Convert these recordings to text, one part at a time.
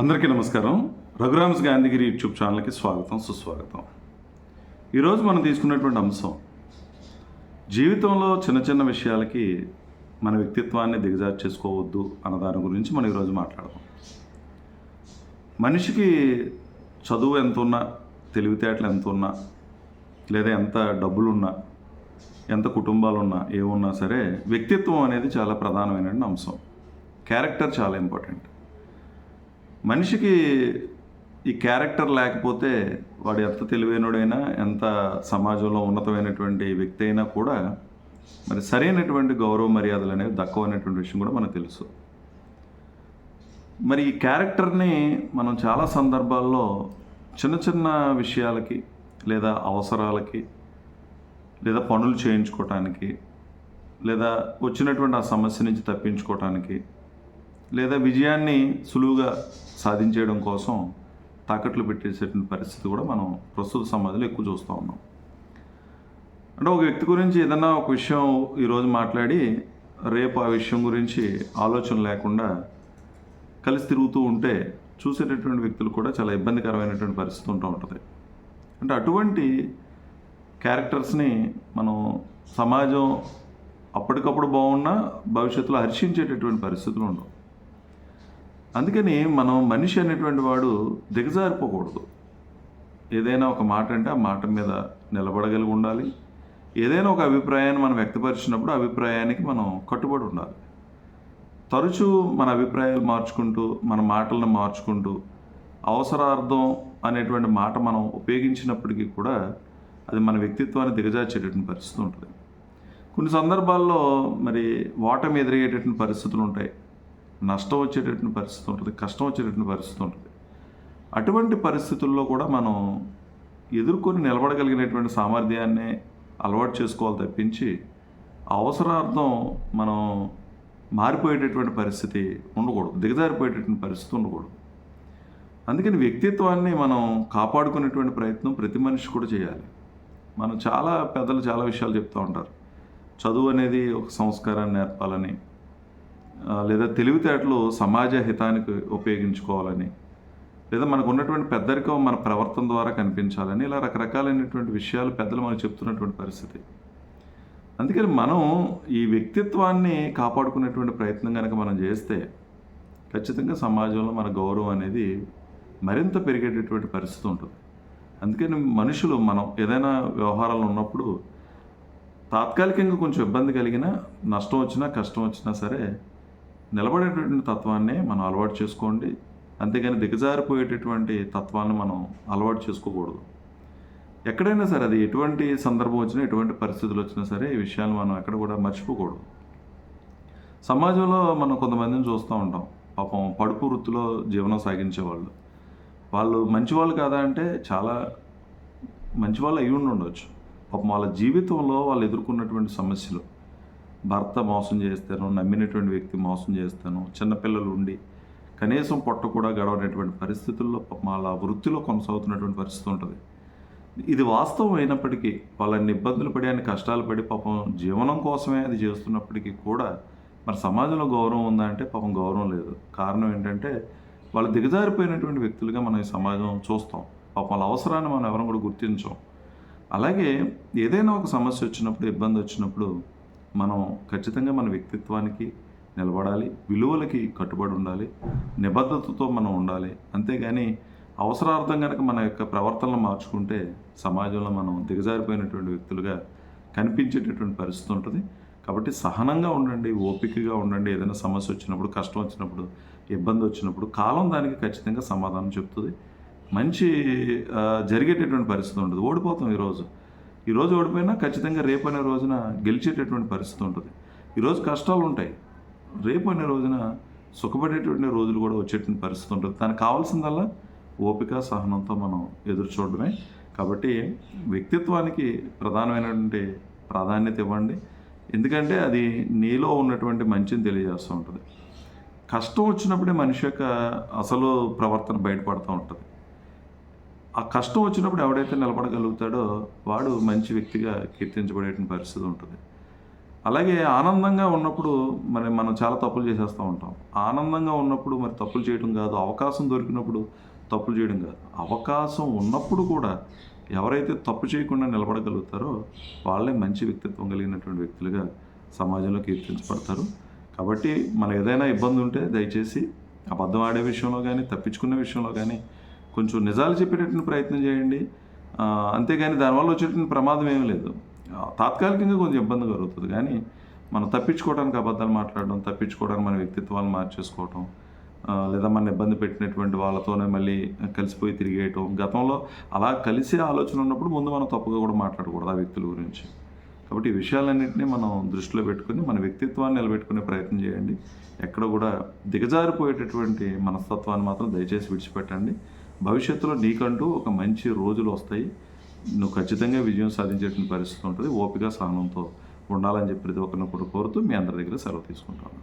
అందరికీ నమస్కారం. రఘురామ్స్ గాంధీగిరి యూట్యూబ్ ఛానల్కి స్వాగతం సుస్వాగతం. ఈరోజు మనం తీసుకున్నటువంటి అంశం జీవితంలో చిన్న చిన్న విషయాలకి మన వ్యక్తిత్వాన్ని దిగజారు చేసుకోవద్దు అన్న దాని గురించి మనం ఈరోజు మాట్లాడదాం. మనిషికి చదువు ఎంత ఉన్నా తెలివితేటలు ఎంత ఉన్నా లేదా ఎంత డబ్బులున్నా ఎంత కుటుంబాలు ఉన్నా ఏమున్నా సరే వ్యక్తిత్వం అనేది చాలా ప్రధానమైన అంశం. క్యారెక్టర్ చాలా ఇంపార్టెంట్. మనిషికి ఈ క్యారెక్టర్ లేకపోతే వాడు ఎంత తెలివైనడైనా ఎంత సమాజంలో ఉన్నతమైనటువంటి వ్యక్తి అయినా కూడా మరి సరైనటువంటి గౌరవ మర్యాదలు అనేవి దక్కవనేటువంటి విషయం కూడా మనకు తెలుసు. మరి ఈ క్యారెక్టర్ని మనం చాలా సందర్భాల్లో చిన్న చిన్న విషయాలకి లేదా అవసరాలకి లేదా పనులు చేయించుకోవటానికి లేదా వచ్చినటువంటి ఆ సమస్య నుంచి తప్పించుకోవటానికి లేదా విజయాన్ని సులువుగా సాధించేయడం కోసం తాకట్లు పెట్టేసేటువంటి పరిస్థితి కూడా మనం ప్రస్తుత సమాజంలో ఎక్కువ చూస్తూ ఉన్నాం. అంటే ఒక వ్యక్తి గురించి ఏదన్నా ఒక విషయం ఈరోజు మాట్లాడి రేపు ఆ విషయం గురించి ఆలోచన లేకుండా కలిసి తిరుగుతూ ఉంటే చూసేటటువంటి వ్యక్తులు కూడా చాలా ఇబ్బందికరమైనటువంటి పరిస్థితి ఉంటూ ఉంటుంది. అంటే అటువంటి క్యారెక్టర్స్ని మనం సమాజం అప్పటికప్పుడు బాగున్నా భవిష్యత్తులో హర్షించేటటువంటి పరిస్థితులు ఉండవు. అందుకని మనం మనిషి అనేటువంటి వాడు దిగజారిపోకూడదు. ఏదైనా ఒక మాట అంటే ఆ మాట మీద నిలబడగలిగి ఉండాలి. ఏదైనా ఒక అభిప్రాయాన్ని మనం వ్యక్తపరిచినప్పుడు అభిప్రాయానికి మనం కట్టుబడి ఉండాలి. తరచూ మన అభిప్రాయాలు మార్చుకుంటూ మన మాటలను మార్చుకుంటూ అవసరార్థం అనేటువంటి మాట మనం ఉపయోగించినప్పటికీ కూడా అది మన వ్యక్తిత్వాన్ని దిగజార్చేటటువంటి పరిస్థితి ఉంటుంది. కొన్ని సందర్భాల్లో మరి ఓటమి ఎదురయ్యేటటువంటి పరిస్థితులు ఉంటాయి. నష్టం వచ్చేటటువంటి పరిస్థితి ఉంటుంది కష్టం వచ్చేటటువంటి పరిస్థితి ఉంటుంది. అటువంటి పరిస్థితుల్లో కూడా మనం ఎదుర్కొని నిలబడగలిగినటువంటి సామర్థ్యాన్ని అలవాటు చేసుకోవాలి తప్పించి అవసరార్థం మనం మారిపోయేటటువంటి పరిస్థితి ఉండకూడదు దిగజారిపోయేటటువంటి పరిస్థితి ఉండకూడదు. అందుకని వ్యక్తిత్వాన్ని మనం కాపాడుకునేటువంటి ప్రయత్నం ప్రతి మనిషి కూడా చేయాలి. మనం చాలా పెద్దలు చాలా విషయాలు చెప్తూ ఉంటారు. చదువు అనేది ఒక సంస్కారాన్ని నేర్పాలని లేదా తెలివితేటలు సమాజ హితానికి ఉపయోగించుకోవాలని లేదా మనకు ఉన్నటువంటి పెద్దరికం మన ప్రవర్తన ద్వారా కనిపించాలని ఇలా రకరకాలైనటువంటి విషయాలు పెద్దలు మనకు చెప్తున్నటువంటి పరిస్థితి. అందుకని మనం ఈ వ్యక్తిత్వాన్ని కాపాడుకునేటువంటి ప్రయత్నం కనుక మనం చేస్తే ఖచ్చితంగా సమాజంలో మన గౌరవం అనేది మరింత పెరిగేటటువంటి పరిస్థితి ఉంటుంది. అందుకని మనుషులు మనం ఏదైనా వ్యవహారాలు ఉన్నప్పుడు తాత్కాలికంగా కొంచెం ఇబ్బంది కలిగినా నష్టం వచ్చినా కష్టం వచ్చినా సరే నిలబడేటటువంటి తత్వాన్ని మనం అలవాటు చేసుకోండి. అంతేగాని దిగజారిపోయేటటువంటి తత్వాన్ని మనం అలవాటు చేసుకోకూడదు. ఎక్కడైనా సరే అది ఎటువంటి సందర్భం వచ్చినా ఎటువంటి పరిస్థితులు వచ్చినా సరే ఈ విషయాన్ని మనం ఎక్కడ కూడా మర్చిపోకూడదు. సమాజంలో మనం కొంతమందిని చూస్తూ ఉంటాం. పాపం పడుపు వృత్తిలో జీవనం సాగించే వాళ్ళు వాళ్ళు మంచివాళ్ళు కాదా అంటే చాలా మంచివాళ్ళు అయి ఉండి ఉండొచ్చు. పాపం వాళ్ళ జీవితంలో వాళ్ళు ఎదుర్కొన్నటువంటి సమస్యలు. భర్త మోసం చేస్తాను నమ్మినటువంటి వ్యక్తి మోసం చేస్తాను చిన్నపిల్లలు ఉండి కనీసం పొట్ట కూడా గడవనటువంటి పరిస్థితుల్లో పాపం వాళ్ళ వృత్తిలో కొనసాగుతున్నటువంటి పరిస్థితి ఉంటుంది. ఇది వాస్తవం అయినప్పటికీ వాళ్ళని ఇబ్బందులు పడి అని కష్టాలు పడి పాపం జీవనం కోసమే అది చేస్తున్నప్పటికీ కూడా మరి సమాజంలో గౌరవం ఉందా అంటే పాపం గౌరవం లేదు. కారణం ఏంటంటే వాళ్ళు దిగజారిపోయినటువంటి వ్యక్తులుగా మనం ఈ సమాజం చూస్తాం. పాపం వాళ్ళ అవసరాన్ని మనం ఎవరం కూడా గుర్తించాం. అలాగే ఏదైనా ఒక సమస్య వచ్చినప్పుడు ఇబ్బంది వచ్చినప్పుడు మనం ఖచ్చితంగా మన వ్యక్తిత్వానికి నిలబడాలి విలువలకి కట్టుబడి ఉండాలి నిబద్ధతతో మనం ఉండాలి. అంతేగాని అవసరార్థం కనుక మన యొక్క ప్రవర్తనలు మార్చుకుంటే సమాజంలో మనం దిగజారిపోయినటువంటి వ్యక్తులుగా కనిపించేటటువంటి పరిస్థితి ఉంటుంది. కాబట్టి సహనంగా ఉండండి ఓపికగా ఉండండి. ఏదైనా సమస్య వచ్చినప్పుడు కష్టం వచ్చినప్పుడు ఇబ్బంది వచ్చినప్పుడు కాలం దానికి ఖచ్చితంగా సమాధానం చెప్తుంది. మంచి జరిగేటటువంటి పరిస్థితి ఉంటుంది. ఓడిపోతాం ఈరోజు. ఈరోజు ఓడిపోయినా ఖచ్చితంగా రేపు అనే రోజున గెలిచేటటువంటి పరిస్థితి ఉంటుంది. ఈరోజు కష్టాలు ఉంటాయి. రేపు అనే రోజున సుఖపడేటువంటి రోజులు కూడా వచ్చేటువంటి పరిస్థితి ఉంటుంది. దానికి కావాల్సిందల్లా ఓపిక సహనంతో మనం ఎదురు చూడడమే. కాబట్టి వ్యక్తిత్వానికి ప్రధానమైనటువంటి ప్రాధాన్యత ఇవ్వండి. ఎందుకంటే అది నీలో ఉన్నటువంటి మంచిని తెలియజేస్తూ ఉంటుంది. కష్టం వచ్చినప్పుడే మనిషి యొక్క అసలు ప్రవర్తన బయటపడుతూ ఉంటుంది. ఆ కష్టం వచ్చినప్పుడు ఎవడైతే నిలబడగలుగుతాడో వాడు మంచి వ్యక్తిగా కీర్తించబడేటువంటి పరిస్థితి ఉంటుంది. అలాగే ఆనందంగా ఉన్నప్పుడు మరి మనం చాలా తప్పులు చేసేస్తూ ఉంటాం. ఆనందంగా ఉన్నప్పుడు మరి తప్పులు చేయడం కాదు అవకాశం దొరికినప్పుడు తప్పులు చేయడం కాదు. అవకాశం ఉన్నప్పుడు కూడా ఎవరైతే తప్పు చేయకుండా నిలబడగలుగుతారో వాళ్ళే మంచి వ్యక్తిత్వం కలిగినటువంటి వ్యక్తులుగా సమాజంలో కీర్తించబడతారు. కాబట్టి మన ఏదైనా ఇబ్బంది ఉంటే దయచేసి అబద్ధం ఆడే విషయంలో కానీ తప్పించుకునే విషయంలో కానీ కొంచెం నిజాలు చెప్పేటటువంటి ప్రయత్నం చేయండి. అంతేగాని దానివల్ల వచ్చేటువంటి ప్రమాదం ఏమీ లేదు. తాత్కాలికంగా కొంచెం ఇబ్బంది కలుగుతుంది. కానీ మనం తప్పించుకోవడానికి అబద్ధాలు మాట్లాడడం తప్పించుకోవడానికి మన వ్యక్తిత్వాన్ని మార్చేసుకోవటం లేదా మన ఇబ్బంది పెట్టినటువంటి వాళ్ళతోనే మళ్ళీ కలిసిపోయి తిరిగేయటం గతంలో అలా కలిసి ఆలోచన ఉన్నప్పుడు ముందు మనం తప్పుగా కూడా మాట్లాడకూడదు ఆ వ్యక్తుల గురించి. కాబట్టి ఈ విషయాలన్నింటినీ మనం దృష్టిలో పెట్టుకుని మన వ్యక్తిత్వాన్ని నిలబెట్టుకునే ప్రయత్నం చేయండి. ఎక్కడ కూడా దిగజారిపోయేటటువంటి మనస్తత్వాన్ని మాత్రం దయచేసి విడిచిపెట్టండి. భవిష్యత్తులో నీకంటూ ఒక మంచి రోజులు వస్తాయి. నువ్వు ఖచ్చితంగా విజయం సాధించేటువంటి పరిస్థితి ఉంటుంది. ఓపిక సహనంతో ఉండాలని చెప్పి ప్రతి ఒక్కరిని కోరుతూ మీ అందరి దగ్గర సెలవు తీసుకుంటాను.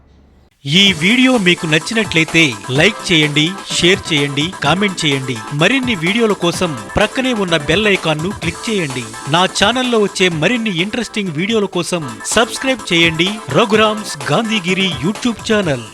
ఈ వీడియో మీకు నచ్చినట్లయితే లైక్ చేయండి షేర్ చేయండి కామెంట్ చేయండి. మరిన్ని వీడియోల కోసం ప్రక్కనే ఉన్న బెల్ ఐకాన్ను క్లిక్ చేయండి. నా ఛానల్లో వచ్చే మరిన్ని ఇంట్రెస్టింగ్ వీడియోల కోసం సబ్స్క్రైబ్ చేయండి. Raghuram's Gandhigiri YouTube channel.